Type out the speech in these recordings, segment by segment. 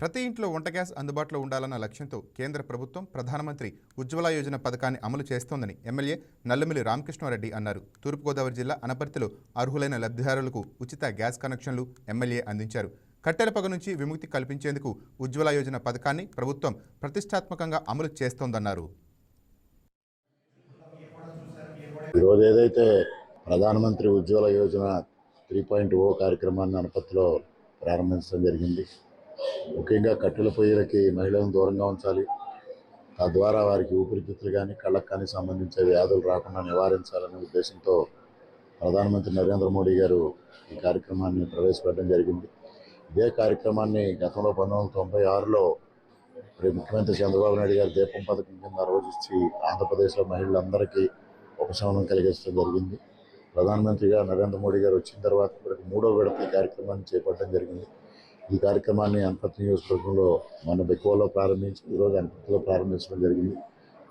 ప్రతి ఇంట్లో వంట గ్యాస్ అందుబాటులో ఉండాలన్న లక్ష్యంతో కేంద్ర ప్రభుత్వం ప్రధానమంత్రి ఉజ్వల యోజన పథకాన్ని అమలు చేస్తోందని ఎమ్మెల్యే నల్లమిల్లి రామకృష్ణారెడ్డి అన్నారు. తూర్పుగోదావరి జిల్లా అనపర్తిలో అర్హులైన లబ్ధిదారులకు ఉచిత గ్యాస్ కనెక్షన్లు ఎమ్మెల్యే అందించారు. కట్టెల పొగ నుంచి విముక్తి కల్పించేందుకు ఉజ్వల యోజన పథకాన్ని ప్రభుత్వం ప్రతిష్టాత్మకంగా అమలు చేస్తోందన్నారు. ఈరోజు ఏదైతే Pradhan Mantri Ujjwala Yojana three point O కార్యక్రమాన్ని అనపత్తిలో ప్రారంభించడం జరిగింది. ముఖ్యంగా కట్టెల పొయ్యిలకి మహిళలను దూరంగా ఉంచాలి. తద్వారా వారికి ఊపిరితిత్తులు కానీ కళ్ళకు కానీ సంబంధించే వ్యాధులు రాకుండా నివారించాలనే ఉద్దేశంతో ప్రధానమంత్రి నరేంద్ర మోడీ గారు ఈ కార్యక్రమాన్ని ప్రవేశపెట్టడం జరిగింది. ఇదే కార్యక్రమాన్ని గతంలో పంతొమ్మిది వందల తొంభై ఆరులో ముఖ్యమంత్రి చంద్రబాబు నాయుడు గారు దీపం పథకం కింద ఆ రోజు ఇచ్చి ఆంధ్రప్రదేశ్లో మహిళలందరికీ ఉపశమనం కలిగించడం జరిగింది. ప్రధానమంత్రిగా నరేంద్ర మోడీ గారు వచ్చిన తర్వాత ఇప్పటికి మూడో విడత ఈ కార్యక్రమాన్ని చేపట్టడం జరిగింది. ఈ కార్యక్రమాన్ని అనపర్తి నియోజకవర్గంలో మన బెక్కువలో ప్రారంభించి ఈరోజు అనపర్తిలో ప్రారంభించడం జరిగింది.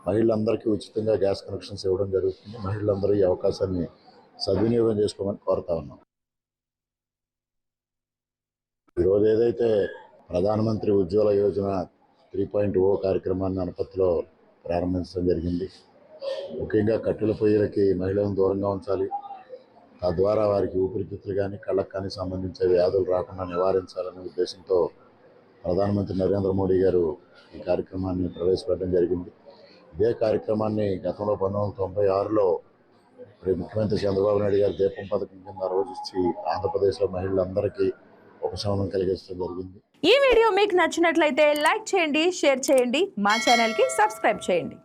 మహిళలందరికీ ఉచితంగా గ్యాస్ కనెక్షన్స్ ఇవ్వడం జరుగుతుంది. మహిళలందరూ ఈ అవకాశాన్ని సద్వినియోగం చేసుకోమని కోరుతా ఉన్నాం. ఈరోజు ఏదైతే Pradhan Mantri Ujjwala Yojana three point O కార్యక్రమాన్ని అనపత్తిలో ప్రారంభించడం జరిగింది. ముఖ్యంగా కట్టెల పొయ్యిలకి మహిళలను దూరంగా ఉంచాలి. తద్వారా వారికి ఊపిరితిత్తులు కానీ కళ్ళకు కానీ సంబంధించే వ్యాధులు రాకుండా నివారించాలనే ఉద్దేశంతో ప్రధానమంత్రి నరేంద్ర మోడీ గారు ఈ కార్యక్రమాన్ని ప్రవేశపెట్టడం జరిగింది. ఇదే కార్యక్రమాన్ని గతంలో పంతొమ్మిది వందల తొంభై ఆరులో ముఖ్యమంత్రి చంద్రబాబు నాయుడు గారు దీపం పథకం కింద రోజు ఇచ్చి ఆంధ్రప్రదేశ్లో మహిళలందరికీ ఉపశమనం కలిగించడం జరిగింది. ఈ వీడియో మీకు నచ్చినట్లయితే లైక్ చేయండి షేర్ చేయండి మా ఛానల్కి సబ్స్క్రైబ్ చేయండి.